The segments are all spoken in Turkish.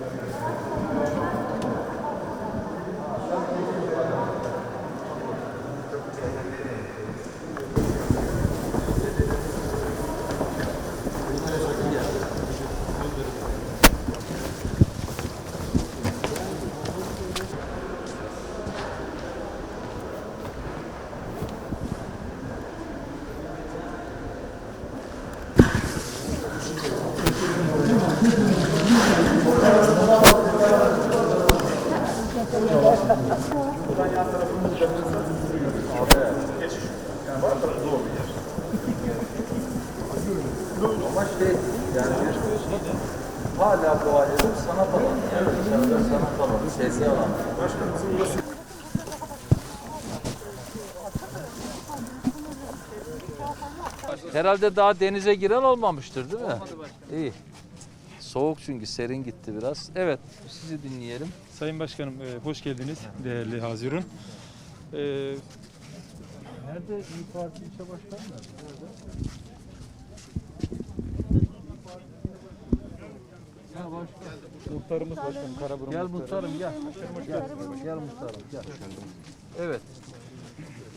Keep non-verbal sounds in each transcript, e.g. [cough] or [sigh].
Thank you. Ama şey yani hala dua sanat alanı yani dışarıda sanat alanı, sezi alanı. Herhalde daha denize giren olmamıştır değil mi? İyi. Soğuk çünkü serin gitti biraz. Evet sizi dinleyelim. Sayın Başkanım e, hoş geldiniz değerli Hazirun. E, Nerede İYİ Parti ilçe başkanı nerede? Ha başkan. Muhtarımız başkanım Karaburun Gel muhtarım gel. Gel, gel muhtarım gel. Evet.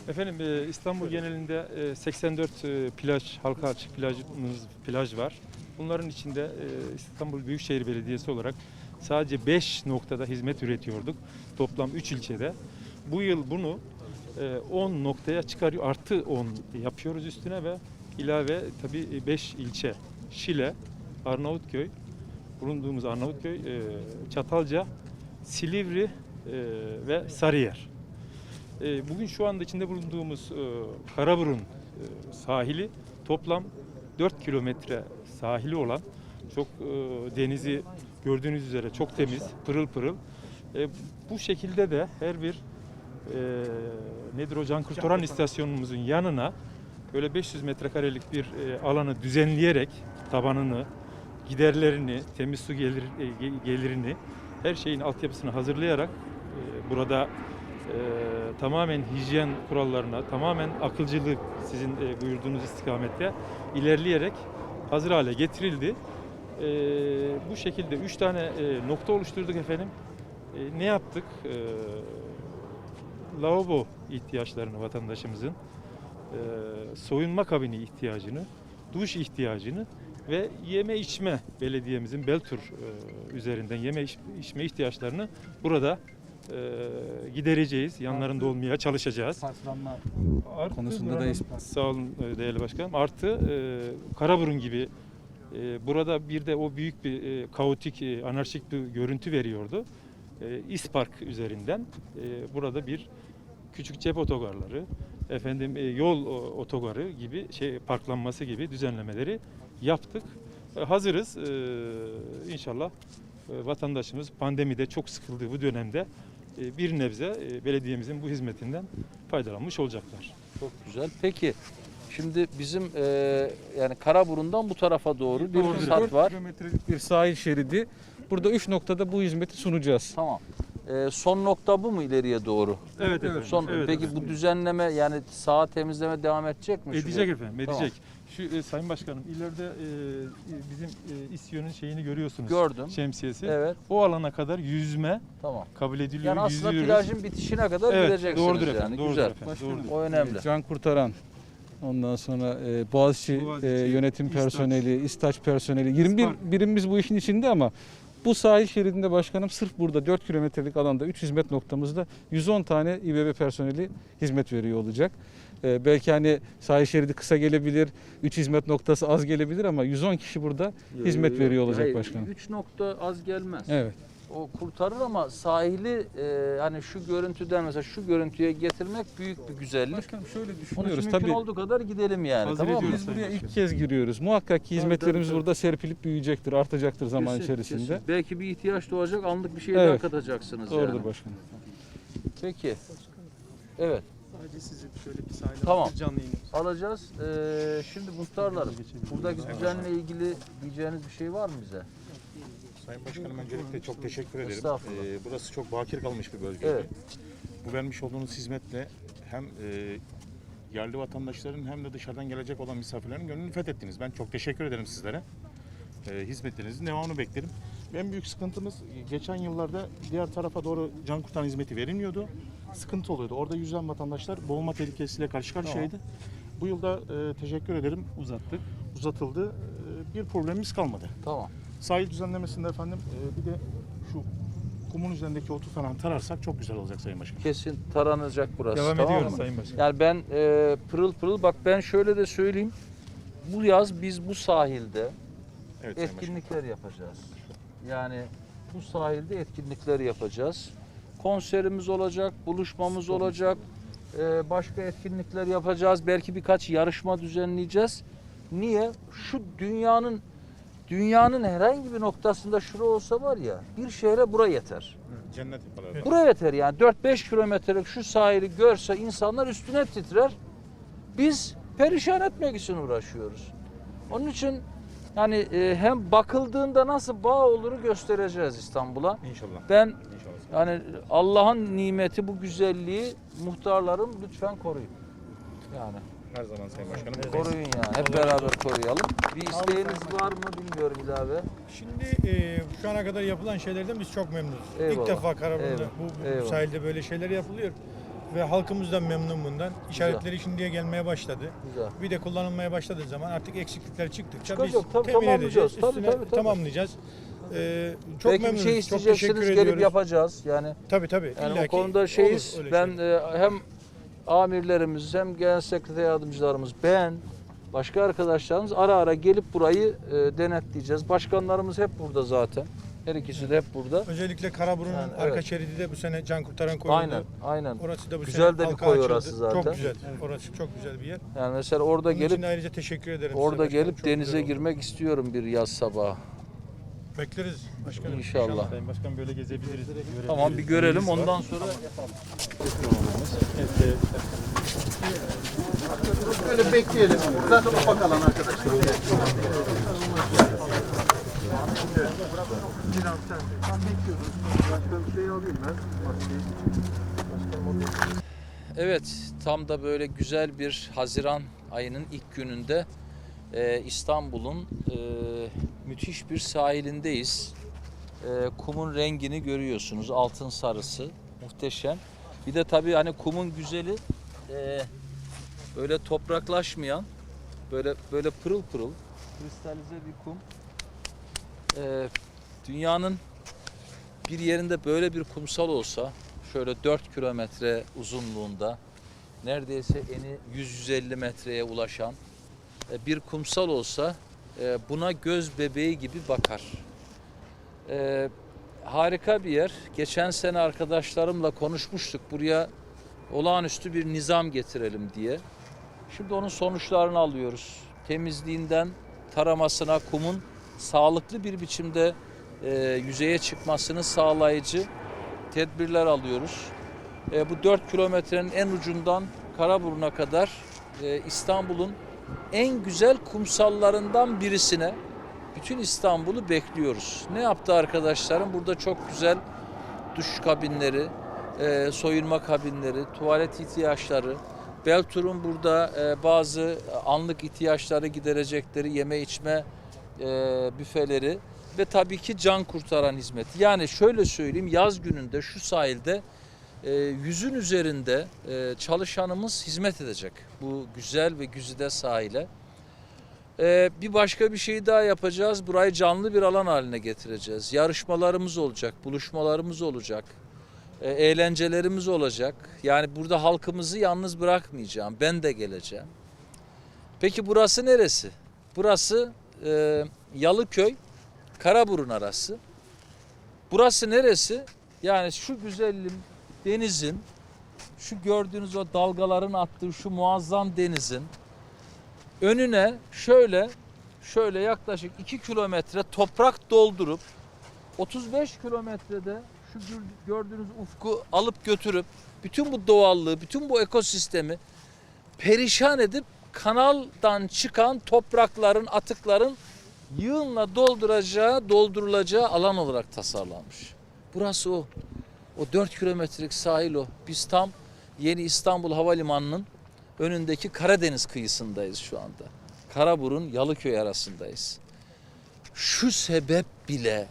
Efendim e, İstanbul genelinde e, 84 e, plaj, halka açık plajımız plaj var. Bunların içinde e, İstanbul Büyükşehir Belediyesi olarak sadece 5 noktada hizmet üretiyorduk. Toplam 3 ilçede. Bu yıl bunu e, 10 noktaya çıkarıyor. Artı 10 yapıyoruz üstüne ve ilave tabii 5 ilçe. Şile, Arnavutköy, bulunduğumuz Arnavutköy, e, Çatalca, Silivri e, ve Sarıyer. E, Bugün şu anda içinde bulunduğumuz e, Karaburun e, sahili toplam 4 kilometre sahili olan çok e, denizi gördüğünüz üzere çok temiz, pırıl pırıl. E, Bu şekilde de her bir e, nedir o Can Kurtaran istasyonumuzun yanına böyle 500 metrekarelik bir e, alanı düzenleyerek tabanını, giderlerini, temiz su gelir, e, ge- gelirini her şeyin altyapısını hazırlayarak e, burada e, tamamen hijyen kurallarına, tamamen akılcılık sizin e, buyurduğunuz istikamette ilerleyerek hazır hale getirildi. E, bu şekilde üç tane e, nokta oluşturduk efendim. E, ne yaptık? E, lavabo ihtiyaçlarını vatandaşımızın, e, soyunma kabini ihtiyacını, duş ihtiyacını ve yeme içme belediyemizin Beltur e, üzerinden yeme iç- içme ihtiyaçlarını burada e, gidereceğiz. Yanlarında olmaya çalışacağız. Parklanma konusunda da Sağ olun e, değerli başkanım. Artı e, Karaburun gibi burada bir de o büyük bir e, kaotik, e, anarşik bir görüntü veriyordu. İspark üzerinden e, burada bir küçük cep otogarları, efendim yol otogarı gibi şey parklanması gibi düzenlemeleri yaptık. Hazırız. İnşallah vatandaşımız pandemide çok sıkıldığı bu dönemde bir nebze belediyemizin bu hizmetinden faydalanmış olacaklar. Çok güzel. Peki şimdi bizim e, yani Karaburun'dan bu tarafa doğru bir Doğru. hat var. kilometrelik bir sahil şeridi. Burada 3 noktada bu hizmeti sunacağız. Tamam. E, son nokta bu mu ileriye doğru? Evet efendim. Son evet peki efendim. bu düzenleme yani saha temizleme devam edecek mi? edecek bu? efendim, Tamam. edecek. Şu e, Sayın Başkanım ileride e, bizim e, İSYO'nun şeyini görüyorsunuz. Gördüm. Şemsiyesi. Evet. O alana kadar yüzme Tamam. kabul ediliyor. Yani aslında yüzüyoruz. plajın bitişine kadar evet, gideceksiniz doğrudur yani. efendim. Doğrudur Güzel. efendim. Doğrudur. O önemli. Can Kurtaran. Ondan sonra e, Boğaziçi, Boğaziçi, e, yönetim İstaç. personeli, İstaç personeli. 21 İspark. birimimiz bu işin içinde ama bu sahil şeridinde başkanım sırf burada 4 kilometrelik alanda 3 hizmet noktamızda 110 tane İBB personeli hizmet veriyor olacak. E, belki hani sahil şeridi kısa gelebilir, 3 hizmet noktası az gelebilir ama 110 kişi burada hizmet veriyor olacak başkanım. 3 nokta az gelmez. Evet. O kurtarır ama sahili e, hani şu görüntüden mesela şu görüntüye getirmek büyük bir güzellik. Başkanım şöyle düşünüyoruz mümkün tabii. olduğu kadar gidelim yani. Hazır tamam mı? Biz buraya ilk kez giriyoruz. Muhakkak ki hizmetlerimiz tabii. burada serpilip büyüyecektir, artacaktır zaman Kesin, içerisinde. kesin. Belki bir ihtiyaç doğacak anlık bir şey Evet. daha katacaksınız Doğrudur yani. başkanım. Peki. Evet Sadece sizi şöyle bir sahile Tamam. canlı yayın. alacağız. Ee, şimdi muhtarlarım buradaki düzenle ilgili diyeceğiniz bir şey var mı bize? Sayın Başkanım öncelikle çok teşekkür ederim. Estağfurullah. Ee, burası çok bakir kalmış bir bölge. Evet. Bu vermiş olduğunuz hizmetle hem e, yerli vatandaşların hem de dışarıdan gelecek olan misafirlerin gönlünü fethettiniz. Ben çok teşekkür ederim sizlere. E, hizmetlerinizin devamını beklerim. En büyük sıkıntımız geçen yıllarda diğer tarafa doğru can kurtaran hizmeti verilmiyordu. Sıkıntı oluyordu. Orada yüzen vatandaşlar boğulma tehlikesiyle karşı karşıyaydı. Bu yılda e, teşekkür ederim Uzattık. uzatıldı. E, bir problemimiz kalmadı. Tamam. Sahil düzenlemesinde efendim e, bir de şu kumun üzerindeki otu falan tararsak çok güzel olacak Sayın Başkanım. Kesin taranacak burası. Devam tamam ediyoruz mı? Sayın Başkan. Yani ben e, pırıl pırıl bak ben şöyle de söyleyeyim. Bu yaz biz bu sahilde Evet Başkanım. etkinlikler yapacağız. Yani bu sahilde etkinlikler yapacağız. Konserimiz olacak, buluşmamız olacak. e, başka etkinlikler yapacağız. Belki birkaç yarışma düzenleyeceğiz. Niye? Şu dünyanın dünyanın herhangi bir noktasında şura olsa var ya bir şehre bura yeter. Cennet yaparlar. Buraya yeter yani 4-5 kilometrelik şu sahili görse insanlar üstüne titrer. Biz perişan etmek için uğraşıyoruz. Onun için yani e, hem bakıldığında nasıl bağ oluru göstereceğiz İstanbul'a. İnşallah. Ben İnşallah. yani Allah'ın nimeti bu güzelliği muhtarlarım lütfen koruyun. Yani Her zaman Sayın Başkanım. koruyun yani hep beraber koruyalım. Bir isteğiniz var mı bilmiyorum ilave. Şimdi e, şu ana kadar yapılan şeylerden biz çok memnunuz. Eyvallah. İlk defa Karaburun'da bu, bu Eyvallah. sahilde böyle şeyler yapılıyor. Ve halkımız da memnun bundan. İşaretleri şimdiye gelmeye başladı. Güzel. Bir de kullanılmaya başladığı zaman artık eksiklikler çıktıkça Çıkacak, biz tabii, temin tamamlayacağız. edeceğiz. Tabii, Üstüne tabii, tabii. tamamlayacağız. E, çok Belki bir memnunuz. şey çok teşekkür isteyeceksiniz gelip ediyoruz. yapacağız. Yani Tabii tabii. Yani o konuda şeyiz. olur öyle ben şey. e, hem amirlerimiz hem genel sekreter yardımcılarımız ben başka arkadaşlarımız ara ara gelip burayı e, denetleyeceğiz. Başkanlarımız hep burada zaten. Her ikisi de hep burada. Özellikle Karaburun'un Yani, arka evet. şeridi de bu sene can kurtaran koyuldu. Aynen, aynen. Orası da bu Güzel sene de bir koy açıldı. orası zaten. Çok güzel. Orası çok güzel bir yer. Yani mesela orada için gelip ayrıca teşekkür ederim. orada gelip denize girmek istiyorum bir yaz sabahı. Bekleriz başkanım. İnşallah. Sayın Başkan böyle gezebiliriz. Tamam bir görelim ondan sonra Böyle bekleyelim. Zaten ufak alan arkadaşlar. Evet, tam da böyle güzel bir Haziran ayının ilk gününde e, İstanbul'un e, müthiş bir sahilindeyiz. E, kumun rengini görüyorsunuz, altın sarısı, muhteşem. Bir de tabii hani kumun güzeli e, böyle topraklaşmayan, böyle böyle pırıl pırıl, kristalize bir kum. E, dünyanın bir yerinde böyle bir kumsal olsa şöyle 4 kilometre uzunluğunda neredeyse eni 100-150 metreye ulaşan bir kumsal olsa e, buna göz bebeği gibi bakar. E, harika bir yer. Geçen sene arkadaşlarımla konuşmuştuk buraya olağanüstü bir nizam getirelim diye. Şimdi onun sonuçlarını alıyoruz. Temizliğinden taramasına kumun sağlıklı bir biçimde e, yüzeye çıkmasını sağlayıcı tedbirler alıyoruz. E, bu 4 kilometrenin en ucundan Karaburun'a kadar e, İstanbul'un en güzel kumsallarından birisine bütün İstanbul'u bekliyoruz. Ne yaptı arkadaşlarım? Burada çok güzel duş kabinleri, e, soyunma kabinleri, tuvalet ihtiyaçları, Beltur'un burada e, bazı anlık ihtiyaçları giderecekleri yeme içme e, büfeleri ve tabii ki can kurtaran hizmet. Yani şöyle söyleyeyim yaz gününde şu sahilde yüzün üzerinde e, çalışanımız hizmet edecek bu güzel ve güzide sahile. E, bir başka bir şey daha yapacağız. Burayı canlı bir alan haline getireceğiz. Yarışmalarımız olacak, buluşmalarımız olacak, e, eğlencelerimiz olacak. Yani burada halkımızı yalnız bırakmayacağım. Ben de geleceğim. Peki burası neresi? Burası e, Yalıköy, Karaburun arası. Burası neresi? Yani şu güzelliğin denizin, şu gördüğünüz o dalgaların attığı şu muazzam denizin önüne şöyle şöyle yaklaşık 2 kilometre toprak doldurup 35 kilometrede şu gör- gördüğünüz ufku alıp götürüp bütün bu doğallığı, bütün bu ekosistemi perişan edip kanaldan çıkan toprakların, atıkların yığınla dolduracağı, doldurulacağı alan olarak tasarlanmış. Burası o. O 4 kilometrelik sahil o. Biz tam yeni İstanbul Havalimanı'nın önündeki Karadeniz kıyısındayız şu anda. Karaburun, Yalıköy arasındayız. Şu sebep bile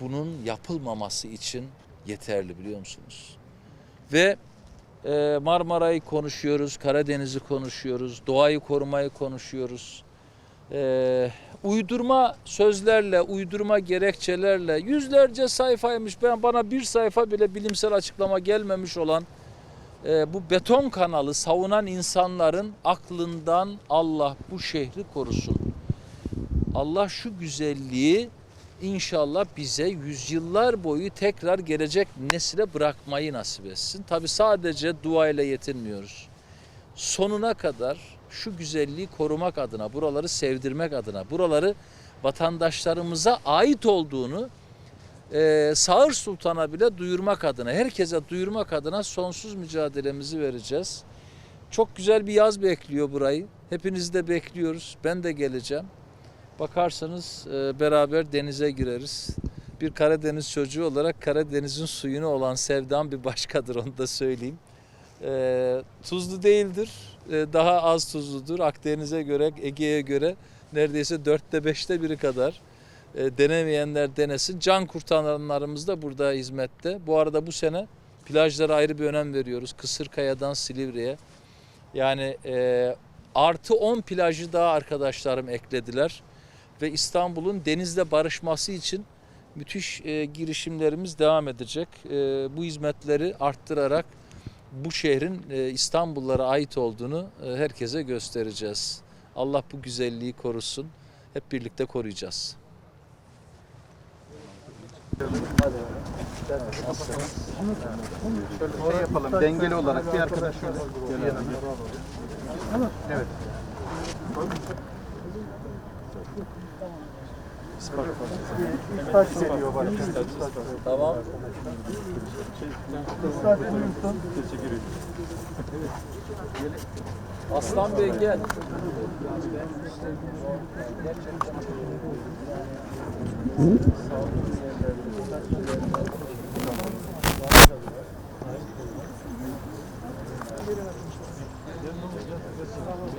bunun yapılmaması için yeterli biliyor musunuz? Ve e, Marmara'yı konuşuyoruz, Karadeniz'i konuşuyoruz, doğayı korumayı konuşuyoruz. E, uydurma sözlerle, uydurma gerekçelerle yüzlerce sayfaymış. Ben bana bir sayfa bile bilimsel açıklama gelmemiş olan e, bu beton kanalı savunan insanların aklından Allah bu şehri korusun. Allah şu güzelliği inşallah bize yüzyıllar boyu tekrar gelecek nesile bırakmayı nasip etsin. Tabi sadece dua ile yetinmiyoruz. Sonuna kadar şu güzelliği korumak adına, buraları sevdirmek adına, buraları vatandaşlarımıza ait olduğunu e, Sağır Sultan'a bile duyurmak adına, herkese duyurmak adına sonsuz mücadelemizi vereceğiz. Çok güzel bir yaz bekliyor burayı. Hepinizi de bekliyoruz. Ben de geleceğim. Bakarsanız e, beraber denize gireriz. Bir Karadeniz çocuğu olarak Karadeniz'in suyuna olan sevdam bir başkadır onu da söyleyeyim. E, tuzlu değildir. E, daha az tuzludur. Akdeniz'e göre, Ege'ye göre neredeyse dörtte beşte biri kadar. E, denemeyenler denesin. Can kurtaranlarımız da burada hizmette. Bu arada bu sene plajlara ayrı bir önem veriyoruz. Kısırkaya'dan Silivri'ye. Yani e, artı 10 plajı daha arkadaşlarım eklediler. Ve İstanbul'un denizle barışması için müthiş e, girişimlerimiz devam edecek. E, bu hizmetleri arttırarak bu şehrin e, İstanbullara ait olduğunu e, herkese göstereceğiz. Allah bu güzelliği korusun. Hep birlikte koruyacağız. Şöyle yapalım. Dengeli olarak bir arkadaş şöyle. Yanına. Evet. Tamam. Aslan Bey gel.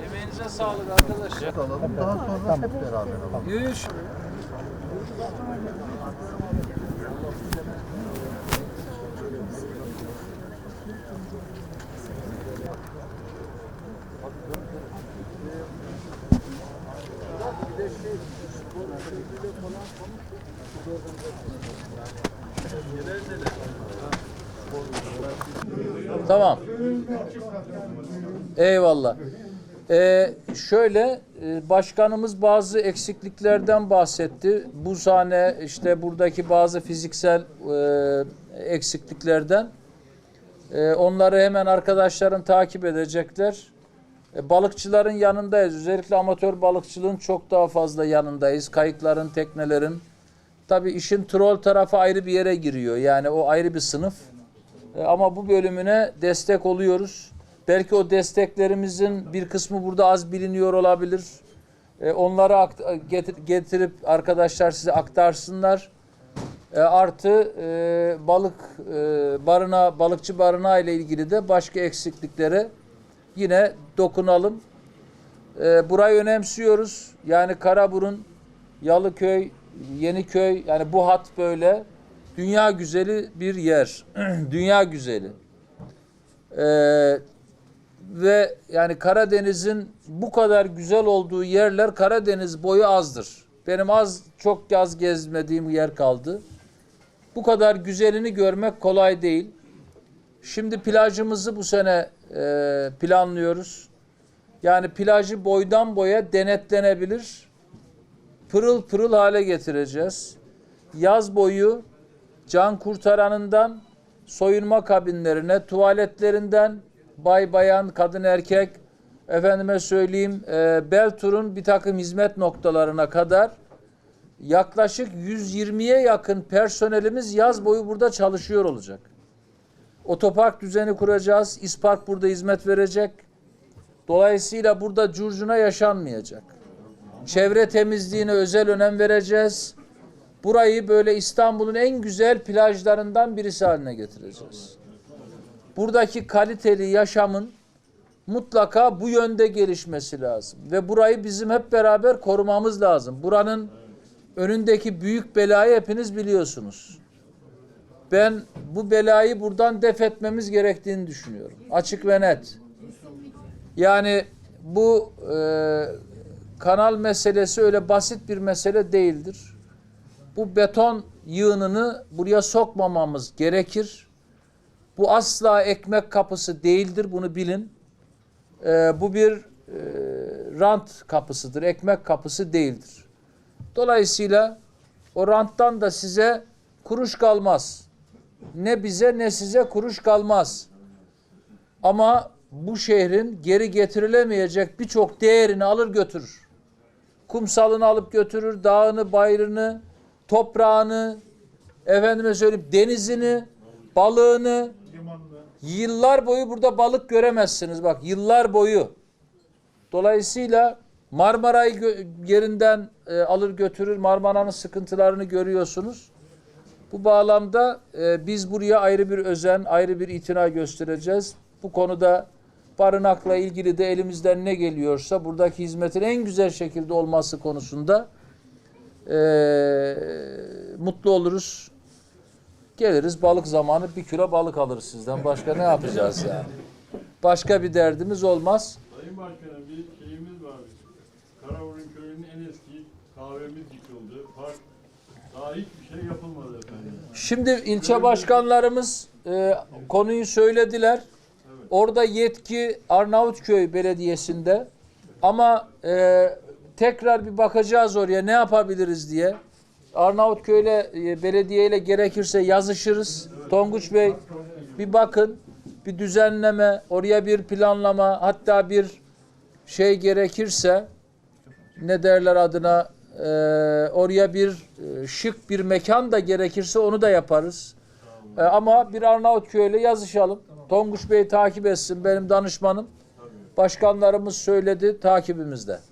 Emeğinize sağlık arkadaşlar. Alalım. Daha sonra hep beraber alalım. Yürüyüş. Tamam. Eyvallah. Ee, şöyle e, başkanımız bazı eksikliklerden bahsetti. Bu sahne işte buradaki bazı fiziksel e, eksikliklerden. E, onları hemen arkadaşların takip edecekler. E, balıkçıların yanındayız. Özellikle amatör balıkçılığın çok daha fazla yanındayız. Kayıkların, teknelerin. Tabii işin troll tarafı ayrı bir yere giriyor. Yani o ayrı bir sınıf. E, Ama bu bölümüne destek oluyoruz. Belki o desteklerimizin bir kısmı burada az biliniyor olabilir. E, Onları getir- getirip arkadaşlar size aktarsınlar. E, Artı e, balık e, barına, balıkçı barınağı ile ilgili de başka eksikliklere yine dokunalım. E, Burayı önemsiyoruz. Yani Karaburun, Yalıköy, Yeniköy yani bu hat böyle dünya güzeli bir yer. [clears throat] dünya güzeli. Ee, ve yani Karadeniz'in bu kadar güzel olduğu yerler Karadeniz boyu azdır. Benim az çok yaz gezmediğim yer kaldı. Bu kadar güzelini görmek kolay değil. Şimdi plajımızı bu sene e, planlıyoruz. Yani plajı boydan boya denetlenebilir. Pırıl pırıl hale getireceğiz. Yaz boyu can kurtaranından soyunma kabinlerine, tuvaletlerinden bay bayan, kadın erkek, efendime söyleyeyim e, Beltur'un bir takım hizmet noktalarına kadar yaklaşık 120'ye yakın personelimiz yaz boyu burada çalışıyor olacak. Otopark düzeni kuracağız. İspark burada hizmet verecek. Dolayısıyla burada curcuna yaşanmayacak. Çevre temizliğine özel önem vereceğiz. Burayı böyle İstanbul'un en güzel plajlarından birisi haline getireceğiz. Buradaki kaliteli yaşamın mutlaka bu yönde gelişmesi lazım. Ve burayı bizim hep beraber korumamız lazım. Buranın önündeki büyük belayı hepiniz biliyorsunuz. Ben bu belayı buradan def etmemiz gerektiğini düşünüyorum. Açık ve net. Yani bu e, kanal meselesi öyle basit bir mesele değildir. Bu beton yığınını buraya sokmamamız gerekir. Bu asla ekmek kapısı değildir, bunu bilin. E, bu bir e, rant kapısıdır, ekmek kapısı değildir. Dolayısıyla o ranttan da size kuruş kalmaz. Ne bize ne size kuruş kalmaz. Ama bu şehrin geri getirilemeyecek birçok değerini alır götürür. Kumsalını alıp götürür, dağını, bayrını, toprağını, efendime söyleyeyim denizini, balığını. Yıllar boyu burada balık göremezsiniz bak yıllar boyu. Dolayısıyla Marmara'yı yerinden e, alır götürür. Marmara'nın sıkıntılarını görüyorsunuz. Bu bağlamda e, biz buraya ayrı bir özen, ayrı bir itina göstereceğiz. Bu konuda barınakla ilgili de elimizden ne geliyorsa buradaki hizmetin en güzel şekilde olması konusunda e, mutlu oluruz. Geliriz balık zamanı bir kilo balık alırız sizden. Başka ne yapacağız yani? Başka bir derdimiz olmaz. Sayın Başkanım bir şeyimiz var. Karaburun köyünün en eski kahvemiz yıkıldı. Park daha hiçbir şey yapılmadı efendim. Şimdi ilçe başkanlarımız e, konuyu söylediler. Orada yetki Arnavutköy Belediyesi'nde. Ama e, tekrar bir bakacağız oraya ne yapabiliriz diye. Arnavutköy'le e, belediyeyle gerekirse yazışırız. Tonguç Bey bir bakın. Bir düzenleme, oraya bir planlama, hatta bir şey gerekirse ne derler adına e, oraya bir e, şık bir mekan da gerekirse onu da yaparız. E, ama bir Arnavutköy'le yazışalım. Tonguç Bey takip etsin benim danışmanım. Başkanlarımız söyledi takibimizde.